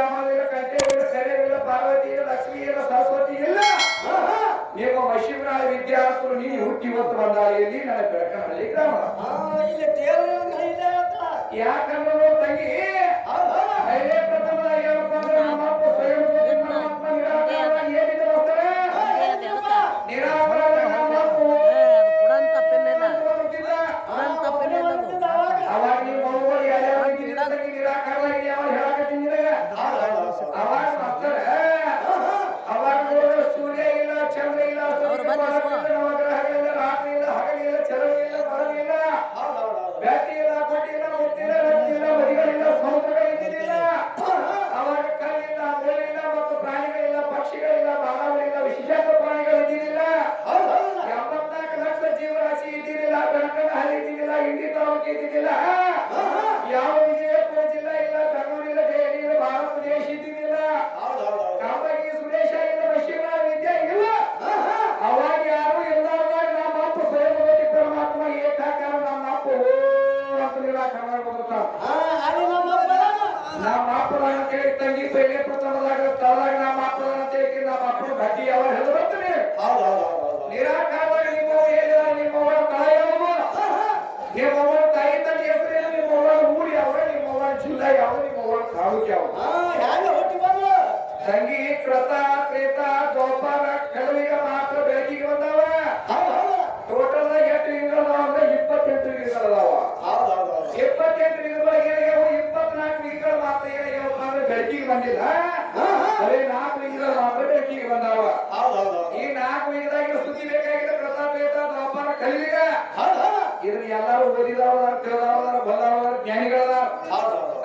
ರಾಮವಿಲ್ಲ ಕಂಠವಿಲ್ಲ ಕರೆವಿಲ್ಲ ಪಾರ್ವತಿ ಇಲ್ಲ ಲಕ್ಷ್ಮಿ ಇಲ್ಲ ಸರಸ್ವತಿ ಇಲ್ಲ ನೀವು ಮಶಿಮರಾಯ ವಿದ್ಯಾರ್ಥಿಗಳು ನೀ ಹುಟ್ಟಿ ಇವತ್ತು ಬಂದಾಳಿಯಲ್ಲಿ ನನ್ನ ಬೆಳಕನಹಳ್ಳಿ ಗ್ರಾಮ. ಯಾಕಂದ್ರೆ ತಂಗಿ ತಂಗಿ the house. ಇದನ್ನ ಎಲ್ಲರೂ ಓದಿದವರ ತಿಳಿದವರ ಬಲ್ಲವರ ಜ್ಞಾನಿಗಳದಾರ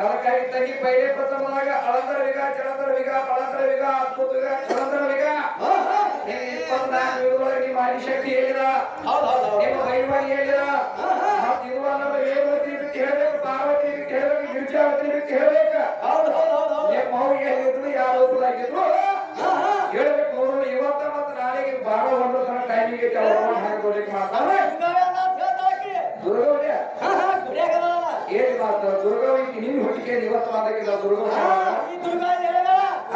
ಅದಕ್ಕಾಗಿ ತಂಗಿ ಪೈಲೆ ಪ್ರಥಮದಾಗ ಅಳಂದರ ವಿಗ ಜಲಂಧರ ವಿಗ ಪಳಂದರ ವಿಗ ಅದ್ಭುತ ವಿಗ ಜಲಂಧರ ವಿಗ. ಇಪ್ಪತ್ನಾಲ್ಕು ಯುಗದೊಳಗೆ ನಿಮ್ಮ ಅಡಿಶಕ್ತಿ ಹೇಳಿದ. ನಿಮ್ಮ ವೈಭವ ಹೇಳಿದ. ಮತ್ತೆ ಇದು ವೇದವತಿ ಬಿಟ್ಟು ಹೇಳ್ಬೇಕು ಪಾರ್ವತಿ ಬಿಟ್ಟು ಹೇಳ್ಬೇಕು ಗಿರಿಜಾವತಿ ಬಿಟ್ಟು ಹೇಳ್ಬೇಕು. ನಿಮ್ಮ ಮೌಗೆ ಹೇಳಿದ್ರು ಯಾರು ರೂಪದಾಗಿದ್ರು ಹೇಳ್ಬೇಕು ನೋಡು ಇವತ್ತ ಮತ್ತು ನಾಳೆಗೆ ಬಾರ ಒಂದು ಟೈಮಿಗೆ ಹಾಕೋಲಿಕ್ಕೆ ಮಾಡ್ತಾರೆ ದುರ್ಗವ್ಯ ಏನ್ ಮಾಡ್ತಾರೆ ಹುಟ್ಟಿಗೆ ಇವತ್ತು ಮಾತಾಗಿಲ್ಲ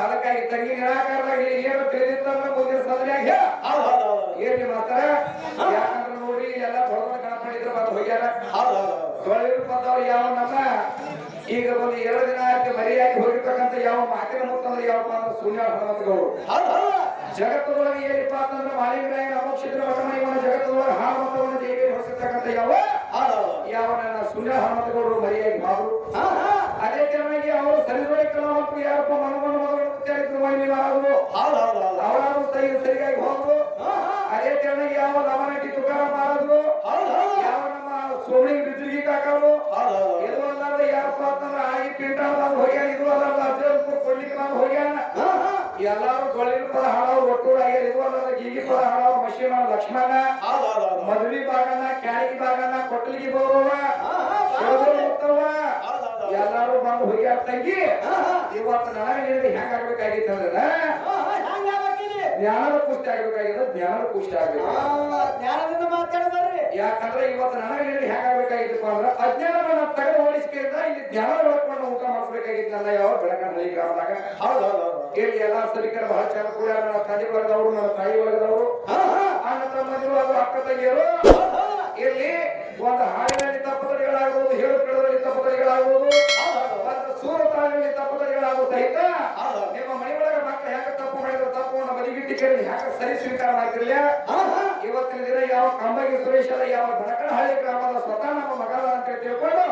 ಅದಕ್ಕಾಗಿ ತಂಗಿ ನಿರಾಕಾರವಾಗಿ ಏನು ತಿಳಿದಿತ್ತಂದ್ರೆ ಮುಂದಿನ ಸದನ್ಯಾಗ ಏನ್ ಮಾಡ್ತಾರ? ಯಾಕಂದ್ರೆ ನೋಡಿ ಎಲ್ಲ ಬಡವರ ಗಣಪತಿ ಇದ್ರೆ ಮತ್ತೆ ಹೋಗ್ಯಾರ. ತೊಳೆದ್ರು ಬಂದವ್ರು ಯಾವ ನಮ್ಮ ಈಗ ಒಂದು ಎರಡು ದಿನ ಆಯ್ತು ಮರಿಯಾಗಿ ಹೋಗಿರ್ತಕ್ಕಂಥ ಯಾವ ಮಾತಿನ ಮುತ್ತಂದ್ರೆ ಯಾವಪ್ಪ ಅಂದ್ರೆ ಶೂನ್ಯ ಭಗವಂತಗಳು ಜಗತ್ತದೊಳಗೆ ಏನಪ್ಪ ಅಂತಂದ್ರೆ ಮಾಲಿಂಗರಾಯನ ಅಮೋಕ್ಷಿದ್ರ ಮಠಮಣಿವನ್ನು ಜಗತ್ತದೊಳಗೆ ಹಾಮತವನ್ನು ದೇವಿ ಹೊಸಿರ್ತಕ್ಕಂಥ ಯಾವ? ಯಾವ ನನ್ನ ಶೂನ್ಯ ಹನುಮಂತಗೌಡರು ಮರಿಯಾಗಿ ಮಾಡು ಅವರು ಸರಿದೊಡೆ ಕಲಾವಂತರು ಯಾರಪ್ಪ? ಮನಮನ ಮಗಳು ಮುತ್ಯಾರಿದ್ರು ಮಹಿಳೆಯರಾದರು ಅವರಾದ್ರು ಸರಿ ಸರಿಯಾಗಿ ಹೋದ್ರು. ಅದೇ ಯಾವ ರಮನಟಿ ತುಕಾರ ಮಾಡಿದ್ರು? ಯಾವ ನಮ್ಮ ಸೋಮಣಿ ಬಿದ್ರಿಗೆ ಕಾಕರು? ಇದು ಅಲ್ಲಾದ್ರೆ ಯಾರಪ್ಪ ಅಂತಂದ್ರೆ ಆಗಿ ಪಿಂಟಾಳದಾಗ ಹೋಗ್ಯಾನ ಇದು ಅಜ್ಜಲ್ಪುರ ಕೊಡ್ಲಿಕ್ಕೆ ನಾನು ಹೋಗ್ಯಾನ. ಎಲ್ಲಾರು ಗೊಳ್ಳಿನ ಪದ ಹಾಡೋರು ಒಟ್ಟೂರು ಆಗ್ಯಾರ ಇದು ಗೀಗಿ ಪದ ಹಾಡೋರು ಮಶೀನ ಲಕ್ಷ್ಮಣ. ಮದುವೆ ಭಾಗನ ಕ್ಯಾಳಿಗೆ ಭಾಗನ ಕೊಟ್ಟಲಿಗೆ ಮುತ್ತವ್ವ. ಎಲ್ಲಾರು ಬಂದು ಹೋಗ್ಯಾರ ತಂಗಿ ಇವತ್ತು ನನಗೆ ಹೆಂಗ ಆಗ್ಬೇಕಾಗಿತ್ತು ಅಂದ್ರೆ ಜ್ಞಾನದ ಪುಷ್ಟಿ ಆಗ್ಬೇಕಾಗಿತ್ತು ಜ್ಞಾನದ ಪುಷ್ಟಿ ಆಗ್ಬೇಕು ಜ್ಞಾನದಿಂದ ಯಾಕಂದ್ರೆ ಇವತ್ತು ನನಗೆ ಹೆಂಗ ಆಗ್ಬೇಕಾಗಿತ್ತು ಅಂದ್ರೆ ಅಜ್ಞಾನವನ್ನ ತೆಗೆದು ಓಡಿಸ್ಕಿಂತ ಇಲ್ಲಿ ಜ್ಞಾನ ಬೆಳಕೊಂಡು ಊಟ ಮಾಡ್ಬೇಕಾಗಿತ್ತಲ್ಲ ಯಾವ ಬೆಳಕನ್ನ ಹಳ್ಳಿ ಗ್ರಾಮದಾಗ ಇಲ್ಲಿ ಎಲ್ಲಾ ಸಭಿಕರ ಬಹಳ ಚೆನ್ನಾಗಿ ಕೂಡ ಸರಿ ಸ್ವೀಕಾರ ಮಾಡ್ತಿರ್ಲಿಲ್ಲ ಇವತ್ತಿನ ದಿನ ಯಾವ ಕಂಬಗಿ ಸುರೇಶ್ ಅಲ್ಲ ಯಾವ ಬಡಕನಹಳ್ಳಿ ಗ್ರಾಮದ ಸ್ವತಃ ನಮ್ಮ ಮಗಳ ಅಂತ ತಿಳ್ಕೊಂಡು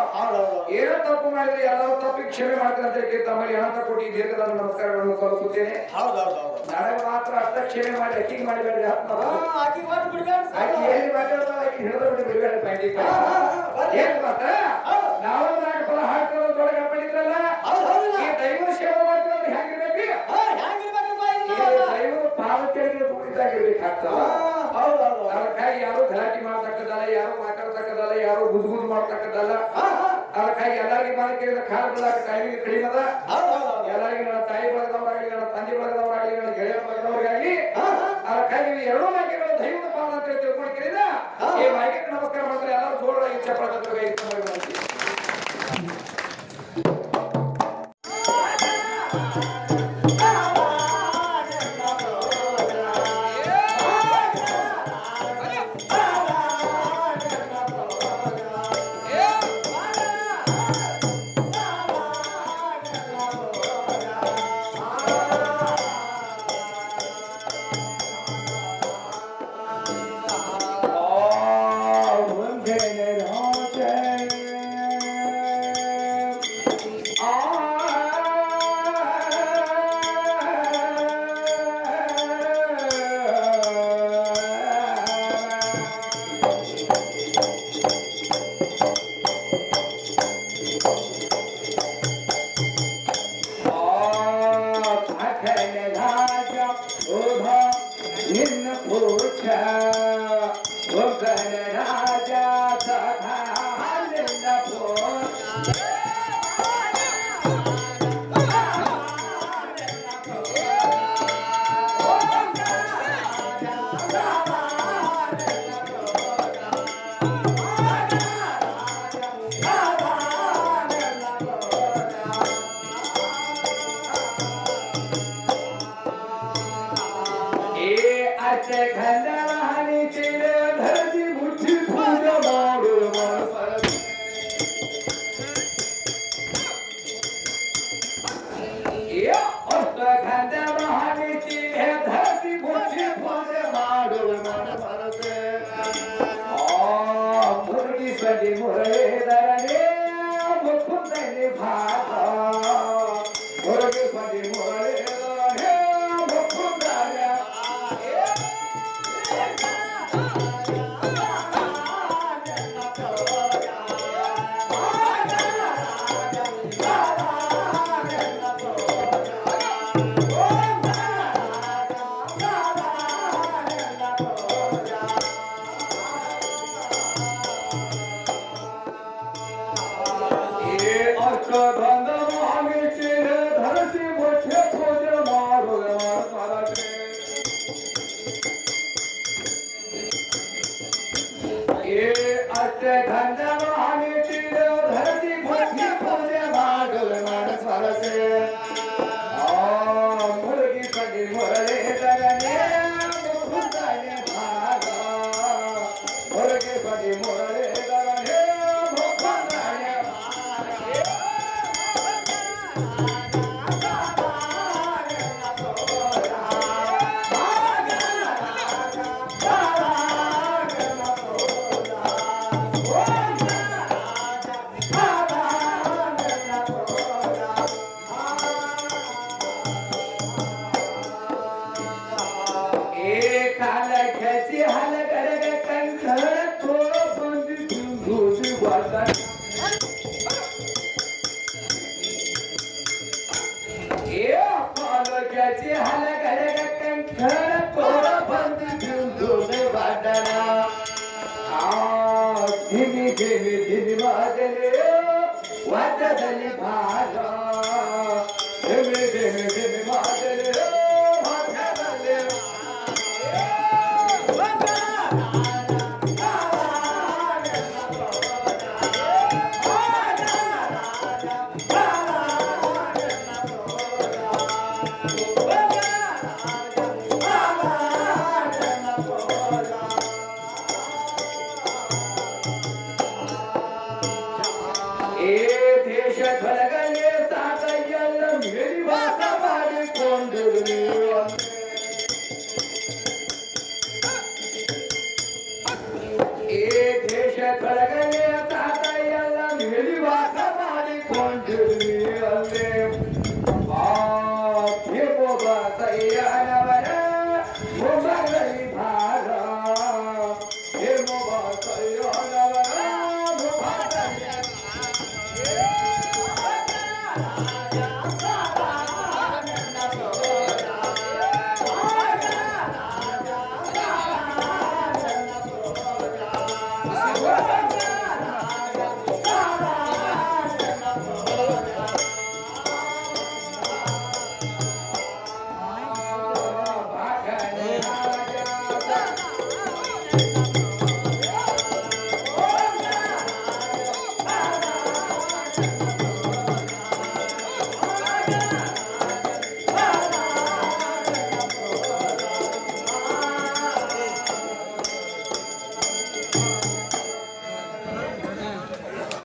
ಏನೋ ತಪ್ಪು ಮಾಡಿದ್ರೆ ಎಲ್ಲರೂ ತಪ್ಪಿಗೆ ಕ್ಷಮೆ ಮಾಡ್ತಾರೆ ಅಂತ ಹೇಳಿ ತಮ್ಮಲ್ಲಿ ಅನಂತ ಕೋಟಿ ದೀರ್ಘದ ನಮಸ್ಕಾರಗಳನ್ನು ಸಲ್ಲಿಸುತ್ತೇನೆ. ನನಗೆ ಮಾತ್ರ ಅರ್ಥ ಕ್ಷಮೆ ಮಾಡಿ ಅಕ್ಕಿಗೆ ಮಾಡಿಬೇಡ್ರಿ ಹತ್ತಿ ಆಕಿ ಎಲ್ಲಿ ಮಾತಾಡ್ತಾಳ? ಆಕಿ ಹಿಡಿದು ಬಿಟ್ಟು ಬಿಡಬೇಡ ಪ್ಯಾಂಟಿಗೆ ಏನ್ ಮಾತ ಮಾಡ್ತಕ್ಕದಲ್ಲ ಅದಕ್ಕಾಗಿ ಎಲ್ಲರಿಗೆ ಮಾಡಕ್ಕೆ ಕಾಲ ಬಿಡಕ್ಕೆ ಟೈಮಿಗೆ ಕಡಿಮೆ ಅದ. ಎಲ್ಲರಿಗೆ ನನ್ನ ತಾಯಿ ಬಳಗದವರಾಗಲಿ ನನ್ನ ತಂದೆ ಬಳಗದವರಾಗಲಿ ನನ್ನ ಗೆಳೆಯ ಬಳಗದವರಾಗಲಿ ಅದಕ್ಕಾಗಿ ಎರಡೂ ವಾಕ್ಯಗಳು ದೈವದ ಪಾಲನೆ ಅಂತ ತಿಳ್ಕೊಂಡಿದ್ದೀರ ಈ ವಾಕ್ಯಕ್ಕೆ ನಮಸ್ಕಾರ ಮಾಡಿದ್ರೆ ಎಲ್ಲರೂ ಜೋರಾಗಿ ಚಪ್ಪಳ Later on. चरणे मुकुंद निभा सत्य घंटा महाने तीर धरती भक्ती फौजे मागल माणस फरसे मुलगी पडी मुरळे तरणे मुखुताने Yeah. తొలగ